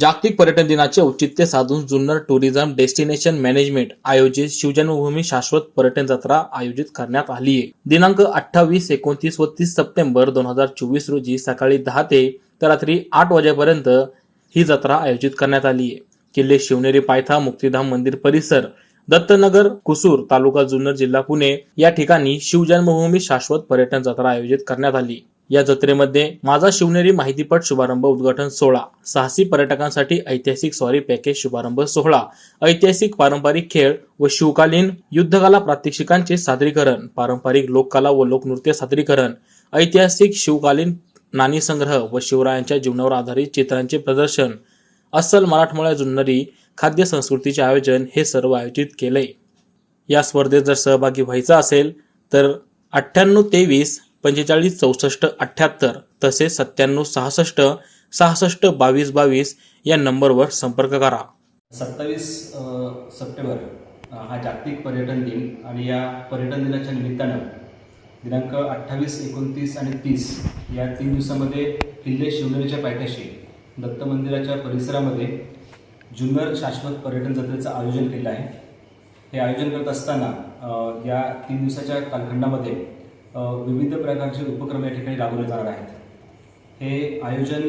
जागतिक पर्यटन दिनाचे औचित्य साधून जुन्नर टुरिझम डेस्टिनेशन मॅनेजमेंट आयोजित शिवजन्मभूमी शाश्वत पर्यटन जत्रा आयोजित करण्यात आली आहे. दिनांक अठ्ठावीस एकोणतीस व तीस सप्टेंबर दोन हजार चोवीस रोजी सकाळी दहा ते तर रात्री आठ वाजेपर्यंत ही जत्रा आयोजित करण्यात आली आहे. किल्ले शिवनेरी पायथा मुक्तिधाम मंदिर परिसर दत्तनगर कुसूर तालुका जुन्नर जिल्हा पुणे या ठिकाणी शिवजन्मभूमी शाश्वत पर्यटन जत्रा आयोजित करण्यात आली. या जत्रेमध्ये माझा शिवनेरी माहितीपट शुभारंभ उद्घाटन सोहळा साहसी पर्यटकांसाठी ऐतिहासिक स्वारी पॅकेज शुभारंभ सोहळा ऐतिहासिक पारंपरिक खेळ व शिवकालीन युद्धकला प्रात्यक्षिकांचे सादरीकरण पारंपरिक लोककला व लोकनृत्य सादरीकरण ऐतिहासिक शिवकालीन नाणी संग्रह व शिवरायांच्या जीवनावर आधारित चित्रांचे प्रदर्शन अस्सल मराठमोळ्या जुन्नरी खाद्य संस्कृतीचे आयोजन हे सर्व आयोजित केले. या स्पर्धेत जर सहभागी व्हायचा असेल तर अठ्ठ्याण्णव तेवीस पंचेचाळीस चौसष्ट अठ्ठ्याहत्तर तसेच सत्त्याण्णव सहासष्ट सहासष्ट बावीस बावीस या नंबरवर संपर्क करा. सत्तावीस सप्टेंबर हा जागतिक पर्यटन दिन आणि या पर्यटन दिनाच्या निमित्तानं दिनांक अठ्ठावीस एकोणतीस आणि तीस या तीन दिवसामध्ये किल्ले शिवनेरीच्या पायथ्याशी दत्त मंदिराच्या परिसरामध्ये जुन्नर शाश्वत पर्यटन जत्रेचं आयोजन केलं आहे. हे आयोजन करत असताना या तीन दिवसाच्या कालखंडामध्ये विविध प्रकारचे उपक्रम या ठिकाणी राबवले जाणार आहेत. हे आयोजन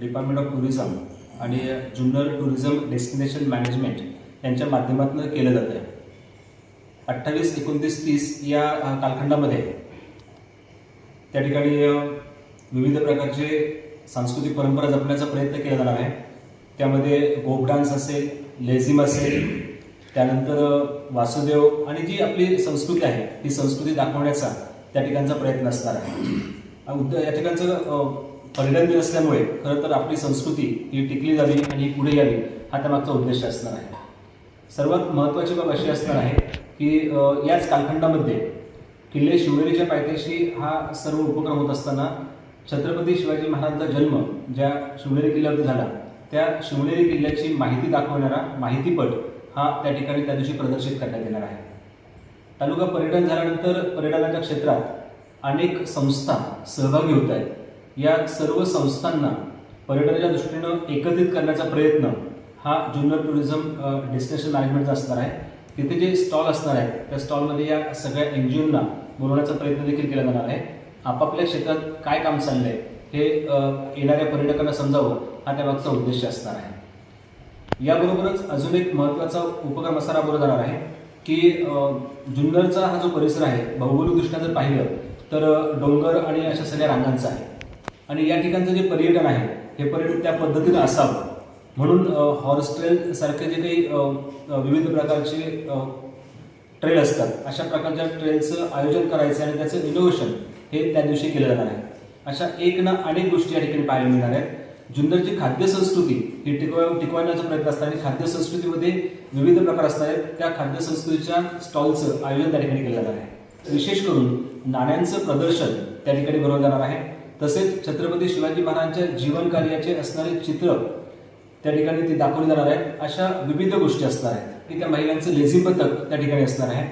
डिपार्टमेंट ऑफ टुरिझम आणि जुन्नर टुरिझम डेस्टिनेशन मॅनेजमेंट यांच्या माध्यमातून केलं जातं आहे. अठ्ठावीस एकोणतीस तीस या कालखंडामध्ये त्या ठिकाणी विविध प्रकारचे सांस्कृतिक परंपरा जपण्याचा प्रयत्न केला जाणार आहे. त्यामध्ये गोप डान्स असेल लेझिम असेल त्यानंतर वासुदेव आणि जी आपली संस्कृती आहे ती संस्कृती दाखवण्याचा त्या ठिकाणचा प्रयत्न असणार आहे. अ, या ठिकाणचं परिणाम दिन असल्यामुळे खरं तर आपली संस्कृती ही टिकली जावी आणि ही पुढे यावी हा त्यामागचा उद्देश असणार आहे. सर्वात महत्त्वाची बाब अशी असणार आहे की याच कालखंडामध्ये किल्ले शिवनेरीच्या पायथ्याशी हा सर्व उपक्रम होत असताना छत्रपती शिवाजी महाराजांचा जन्म ज्या शिवनेरी किल्ल्यावरती झाला त्या शिवनेरी किल्ल्याची माहिती दाखवणारा माहितीपट हा त्या ठिकाणी त्या दिवशी प्रदर्शित करण्यात येणार आहे. तालुका पर्यटन झाल्यानंतर पर्यटनाच्या क्षेत्रात अनेक संस्था सहभागी होत आहेत. या सर्व संस्थांना पर्यटनाच्या दृष्टीनं एकत्रित करण्याचा प्रयत्न हा ज्युनियर टुरिझम डेस्टिनेशन मॅनेजमेंटचा असणार आहे. तिथे जे स्टॉल असणार आहेत त्या स्टॉलमध्ये या सगळ्या एन जी ओना बोलवण्याचा प्रयत्न देखील केला जाणार आहे. आपापल्या क्षेत्रात काय काम चाललं आहे हे येणाऱ्या पर्यटकांना समजावं हा त्यामागचा उद्देश असणार आहे. याबरोबरच अजून एक महत्त्वाचा उपक्रम असा राबवला जाणार आहे. की जुन्नरचा हा जो परिसर आहे भौगोलिकदृष्ट्या जर पाहिलं तर डोंगर आणि अशा सगळ्या रांगांचा आहे. आणि या ठिकाणचं जे पर्यटन आहे हे पर्यटन त्या पद्धतीनं असावं. म्हणून हॉर्स ट्रेल सारखे जे काही विविध प्रकारचे ट्रेल असतात अशा प्रकारच्या ट्रेलचं आयोजन करायचं आणि त्याचं इनोव्हेशन हे त्या दिवशी केलं जाणार आहे. अशा एक ना अनेक गोष्टी या ठिकाणी पाहायला मिळणार आहेत. जुन्नरची खाद्य संस्कृती ही टिकवा टिकवण्याचा प्रयत्न असतात आणि खाद्य संस्कृतीमध्ये विविध प्रकार असणार आहेत त्या खाद्य संस्कृतीच्या स्टॉलचं आयोजन त्या ठिकाणी केलं जाणार आहे. विशेष करून नाण्यांचं प्रदर्शन त्या ठिकाणी भरवलं जाणार आहे. तसेच छत्रपती शिवाजी महाराजांच्या जीवन कार्याचे असणारे चित्र त्या ठिकाणी ते दाखवले जाणार आहेत अशा विविध गोष्टी असणार आहेत की त्या महिलांचं लेझी पथक त्या ठिकाणी असणार आहे.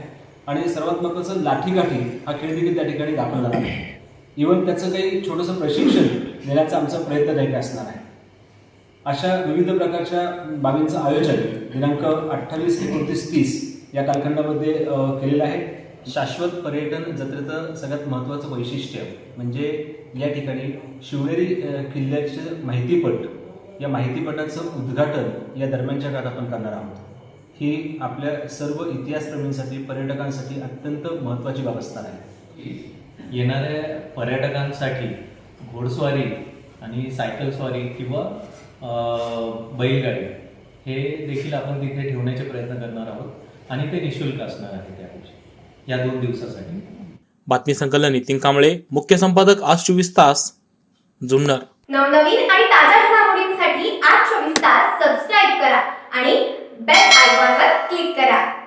आणि सर्वात महत्त्वाचं लाठीकाठी हा खेळ देखील त्या ठिकाणी दाखवला जाणार आहे. इव्हन त्याचं काही छोटंसं प्रशिक्षण देण्याचा आमचा प्रयत्न देखील असणार आहे. अशा विविध प्रकारच्या बाबींचं आयोजन दिनांक अठ्ठावीस एकोणतीस तीस या कालखंडामध्ये केलेलं आहे. शाश्वत पर्यटन जत्रेचं सगळ्यात महत्त्वाचं वैशिष्ट्य म्हणजे या ठिकाणी शिवनेरी किल्ल्याचे माहितीपट या माहितीपटाचं उद्घाटन या दरम्यानच्या काळात आपण करणार आहोत. ही आपल्या सर्व इतिहासप्रेमींसाठी पर्यटकांसाठी अत्यंत महत्त्वाची बाब असणार आहे. येणाऱ्या पर्यटकांसाठी घोडस्वारी आणि सायकल स्वारी किंवा अ, बैलगाडी हे देखील आपण तिथे ठेवण्याचे प्रयत्न करणार आहोत आणि ते निशुल्क असणार आहे त्या दिवशी या दोन दिवसासाठी. बातमी संकलन नितीन कांबळे मुख्य संपादक आज चोवीस तास जुन्नर. नवनवीन आणि ताज्या घडामोडींसाठी आज चोवीस तास सबस्क्राईब करा आणि बेल आयकॉनवर क्लिक करा.